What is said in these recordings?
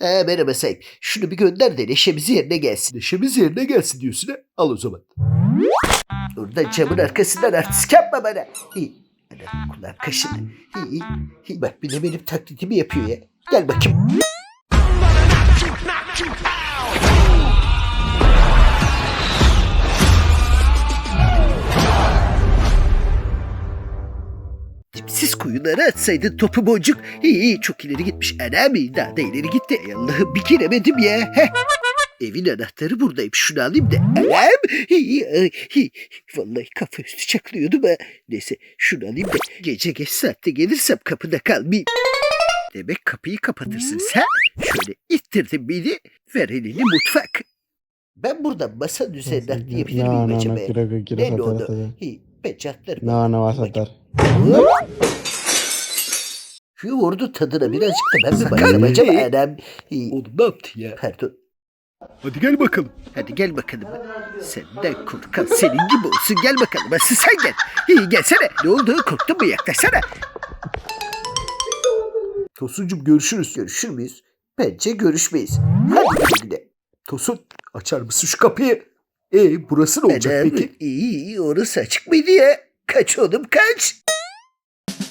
Ee, merhaba sahip. Şunu bir gönder de neşemiz yerine gelsin. Neşemiz yerine gelsin diyorsun ha. Al o zaman. Oradan camın arkasından artist yapma bana. İyi. Ana, kulağım kaşındı. İyi, iyi, iyi. Bak bir de benim taklidimi yapıyor ya. Gel bakayım. Kuyulara atsaydın topu boncuk. İyi çok ileri gitmiş. Anam iyi daha da ileri gitti. Ey Allah'ım bir giremedim ya. Heh. Evin anahtarı buradayım. Şunu alayım da. Anam. İyi, ay. Vallahi kafa üstü çaklıyordum ha. Neyse şunu alayım da gece geç saatte gelirsem kapıda kalmayayım. Demek kapıyı kapatırsınız ha? Şöyle ittirdim beni. Ver elini mutfak. Ben burada masanın üzerinde atlayabilir miyim acaba? Ne oldu? İyi, ben çatlarım. No, no va a saltar. Şu yoğurdu tadına birazcık da ben mi Sakın. bakarım acaba? Anam. Oğlum ne yaptın ya? Pardon. Hadi gel bakalım. Hadi gel bakalım. Senden korkan senin gibi olsun. Gel bakalım. Asıl sen gel. İyi gelsene. Ne oldu? Korktun mu? Yaklaşsana. Tosuncum görüşürüz. Görüşür müyüz? Bence görüşmeyiz. Hadi güle güle. Tosun açar mısın şu kapıyı? E burası ne olacak Anam, peki? İyi iyi orası açık mıydı ya? Kaç oğlum kaç.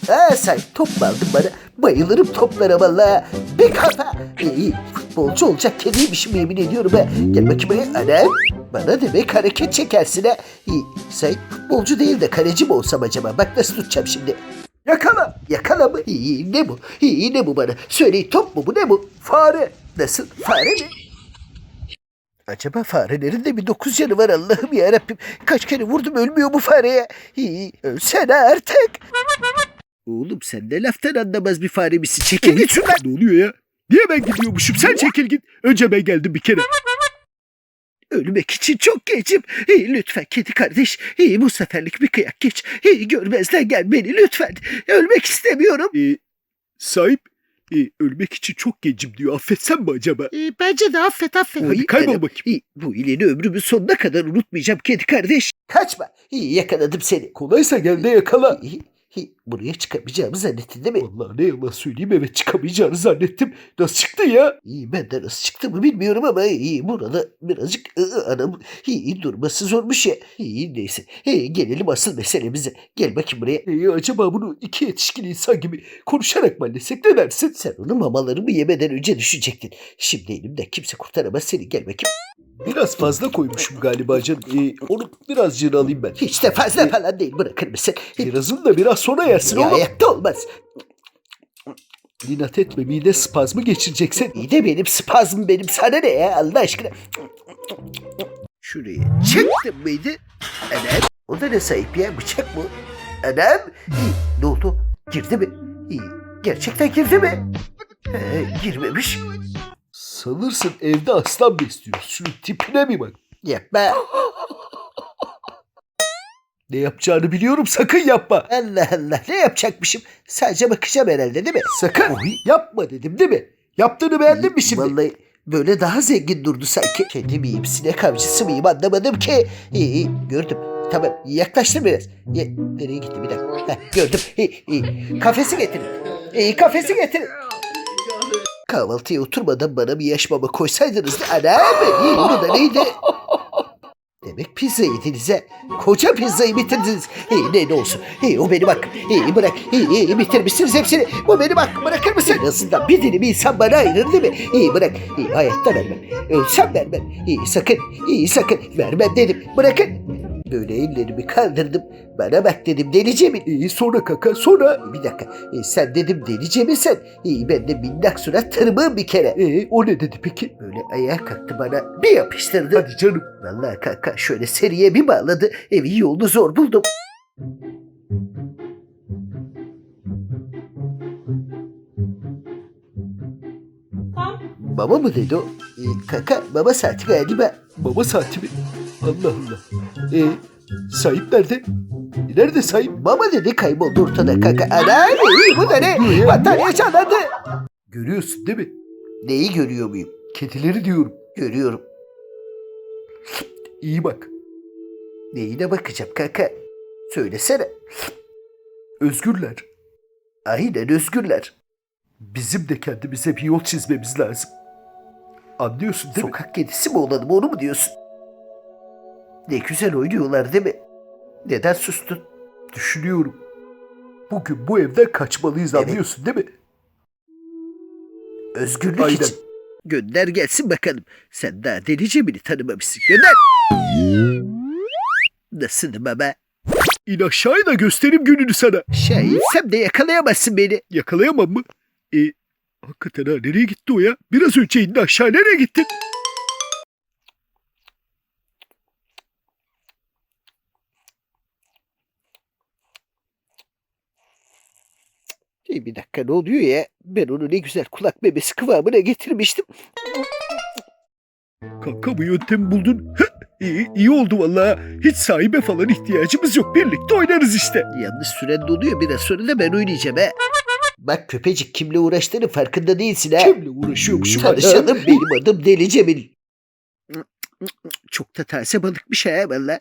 Ha sen top mu bana? Bayılırım toplara valla. Bir kafa. İyi futbolcu olacak kediymişim yemin ediyorum ha. Gel bakayım buraya. Anam. Bana demek hareket çekersin ha. İyi sen futbolcu değil de kaleci mi olsam acaba? Bak nasıl tutacağım şimdi. Yakala. Yakala mı? İyi ne bu? İyi ne bu bana? Söyleyin top mu bu ne bu? Fare. Nasıl? Fare mi? Acaba farelerin de bir dokuz yanı var Allah'ım ya Rabbim. Kaç kere vurdum ölmüyor bu fareye. İyi, ölsene artık. Oğlum sen de laftan anlamaz bir fare misin? Çekil git şuradan. Ne oluyor ya? Niye ben gidiyormuşum? Sen çekil git. Önce ben geldim bir kere. Ölmek için çok geçim. İyi, lütfen kedi kardeş. İyi, bu seferlik bir kıyak geç. İyi, görmezden gel beni lütfen. Ölmek istemiyorum. E, sahip e, ölmek için çok gencim diyor. Affetsem mi acaba? bence de affet affet. Hadi kaybol bakayım. İyi, bu iyiliğini ömrümün sonuna kadar unutmayacağım kedi kardeş. Kaçma. İyi, yakaladım seni. Kolaysa gel de yakala. İyi, iyi, buraya çıkamayacağımı zannettin değil mi? Vallahi ne yalan söyleyeyim evet çıkamayacağını zannettim. Nasıl çıktı ya? İyi ben de nasıl çıktı mı bilmiyorum ama iyi burada birazcık ı, anam iyi durması zormuş ya. İyi neyse iyi, gelelim asıl meselemize. Gel bakayım buraya. E, acaba bunu iki yetişkin insan gibi konuşarak mı halletsek ne dersin? Sen onu mamalarımı yemeden önce düşecektin. Şimdi elimden kimse kurtaramaz seni gel bakayım. Biraz fazla koymuşum galiba canım. E, onu birazcığını alayım ben. Hiç de fazla falan değil bırakır mısın? Birazını da biraz sonra yersin Ya oğlum. ayakta olmaz. İnat etme mide spazmı geçireceksin. İyi de benim spazm benim sana ne ya Allah aşkına. Şuraya çektim miydi? Anam. O da ne sahip ya bıçak mı? Anam. İyi, ne oldu? Girdi mi? İyi. Gerçekten girdi mi? He, girmemiş. Sanırsın evde aslan besliyoruz. Şunun tipine bir bak. Yapma. Ne yapacağını biliyorum sakın yapma. Allah Allah ne yapacakmışım? Sadece bakacağım herhalde değil mi? Sakın yapma dedim değil mi? Yaptığını beğendin mi şimdi? Vallahi böyle daha zengin durdu sanki. Kedi miyim, sinek avcısı mıyım anlamadım ki. İyi iyi gördüm. Tamam yaklaştım biraz. Ya, nereye gitti bir dakika. Heh, gördüm. İyi, iyi. Kafesi getirin. İyi kafesi getirin. Kahvaltıya oturmadan bana bir yaş mama koysaydınız. Anam iyi bu da neydi? Demek pizza yediniz ha. Koca pizzayı bitirdiniz. İyi ne ne olsun. İyi o benim hakkım. İyi bırak. İyi iyi bitirmişsiniz hepsini. Bu benim hakkım bırakır mısın? En bir dilim insan bana ayırır değil mi? İyi bırak. İyi hayatta vermem. Ölsem vermem. İyi sakın. İyi sakın. Vermem dedim. Bırakın. Böyle ellerimi kaldırdım. Bana bak dedim deli Cemil. İyi sonra kaka sonra. Bir dakika. E, sen dedim deli Cemil sen. İyi ben de minnak surat tanımığım bir kere. E, o ne dedi peki? Böyle ayağa kalktı bana bir yapıştırdı. Hadi canım. Vallahi kanka şöyle seriye bir bağladı. Evi yolunu zor buldum. Baba mı dedi o? Ee, kanka baba saati galiba. Baba saati mi? Allah Allah. E, sahip nerede? Nerede sahip? Baba dedi kayboldu ortada kanka. Ana bu da ne? Battaniye çalındı. Görüyorsun değil mi? Neyi görüyor muyum? Kedileri diyorum. Görüyorum. İyi bak. Neyine bakacağım kanka? Söylesene. Özgürler. Aynen özgürler. Bizim de kendimize bir yol çizmemiz lazım. Anlıyorsun değil mi? Sokak kedisi mi olalım onu mu diyorsun? Ne güzel oynuyorlar değil mi? Neden sustun? Düşünüyorum. Bugün bu evden kaçmalıyız Evet. anlıyorsun değil mi? Özgürlük Aynen. için. Gönder gelsin bakalım. Sen daha deli Cemil'i tanımamışsın. Gönder. Nasılım ama? İn aşağıya da göstereyim gününü sana. Şahinsem de yakalayamazsın beni. Yakalayamam mı? E, hakikaten ha nereye gitti o ya? Biraz önce indi aşağı nereye gittin? Bir dakika ne oluyor ya? Ben onu ne güzel kulak memesi kıvamına getirmiştim. Kanka bu yöntemi buldun. iyi, iyi oldu vallahi. Hiç sahibe falan ihtiyacımız yok. Birlikte oynarız işte. Yalnız süren doluyor biraz sonra da ben oynayacağım ha. Bak köpecik kimle uğraştığını farkında değilsin ha. Kimle uğraşıyormuşum? Tanışalım benim adım Deli Cemil. Çok da taze balıkmış ha valla.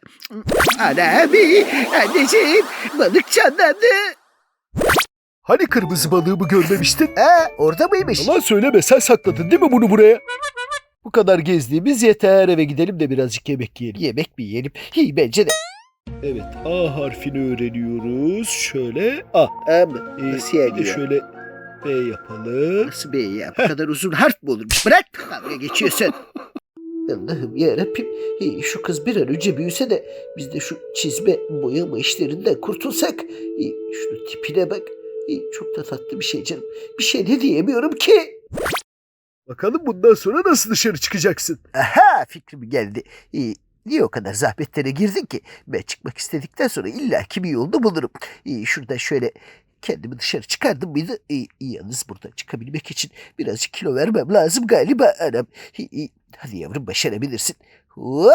Ana abi, anneciğim balık canlandı. Hani kırmızı balığımı görmemiştin? Ha orada mıymış? Yalan söyleme sen sakladın değil mi bunu buraya? Bu kadar gezdiğimiz yeter eve gidelim de birazcık yemek yiyelim. Yemek mi yiyelim? İyi bence de. Evet A harfini öğreniyoruz. Şöyle A. Ama Ee, nasıl yani ya? şöyle B yapalım. Nasıl be ya? Bu kadar uzun harf mı olurmuş? Bırak. Dalga geçiyorsun. Allah'ım yarabbim. Hey, Şu kız bir an önce büyüse de biz de şu çizme boyama işlerinden kurtulsak. Hey, Şunun tipine bak. Çok da tatlı bir şey canım. Bir şey de diyemiyorum ki. Bakalım bundan sonra nasıl dışarı çıkacaksın? Aha fikrim geldi. Ee, niye o kadar zahmetlere girdin ki? Ben çıkmak istedikten sonra illaki bir yolunu bulurum. Ee, şuradan şöyle kendimi dışarı çıkardım mıydı? Ee, yalnız buradan çıkabilmek için birazcık kilo vermem lazım galiba anam. Ee, hadi yavrum başarabilirsin. Hop.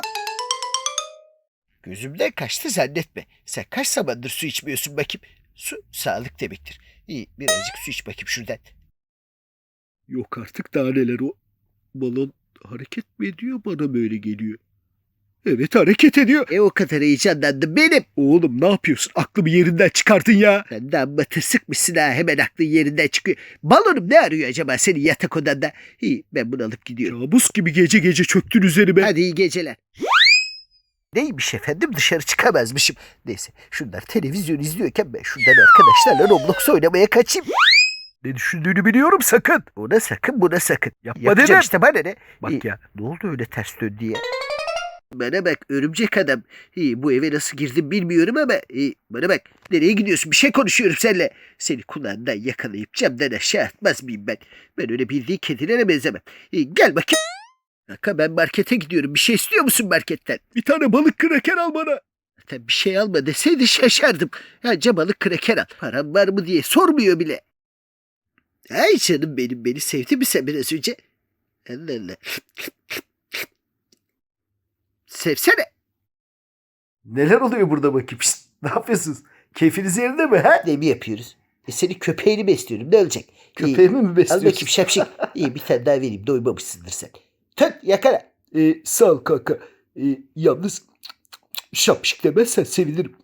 Gözümden kaçtı zannetme. Sen kaç zamandır su içmiyorsun bakayım. Su sağlık demektir. İyi birazcık su iç bakayım şuradan. Yok artık daha neler o. Balon hareket mi ediyor bana böyle geliyor. Evet hareket ediyor. E o kadar heyecanlandım benim. Oğlum ne yapıyorsun? Aklımı yerinden çıkartın ya. Sen de amma tırsıkmışsın ha hemen aklın yerinden çıkıyor. Balonum ne arıyor acaba senin yatak odanda? İyi ben bunu alıp gidiyorum. Kabus gibi gece gece çöktün üzerime. Hadi iyi geceler. Neymiş efendim dışarı çıkamazmışım. Neyse şunlar televizyon izliyorken ben şuradan arkadaşlarla Roblox oynamaya kaçayım. Ne düşündüğünü biliyorum sakın. Ona sakın buna sakın. Yapma Yapacağım dedim. işte bana ne? Bak İyi, ya. Ne oldu öyle ters döndü ya? Bana bak örümcek adam. İyi, bu eve nasıl girdim bilmiyorum ama iyi, bana bak nereye gidiyorsun bir şey konuşuyorum seninle. Seni kulağından yakalayıp camdan aşağı atmaz mıyım ben? Ben öyle bildiğin kedilere benzemem. İyi, gel bakayım. Kaka ben markete gidiyorum. Bir şey istiyor musun marketten? Bir tane balık kraker al bana. Zaten bir şey alma deseydi şaşardım. Anca balık kreker al. Param var mı diye sormuyor bile. Ay canım benim beni sevdi mi sen biraz önce? Allah Allah. Sevsene. Neler oluyor burada bakayım? Şşt, ne yapıyorsunuz? Keyfiniz yerinde mi ha? Ne mi yapıyoruz? E seni köpeğini besliyorum ne olacak? Köpeğimi mi Al besliyorsun? bakayım şapşik. İyi bir tane daha vereyim doymamışsındır sen. Tut yakala. Ee, sağ ol kanka. Ee, yalnız şapşik demezsen sevinirim.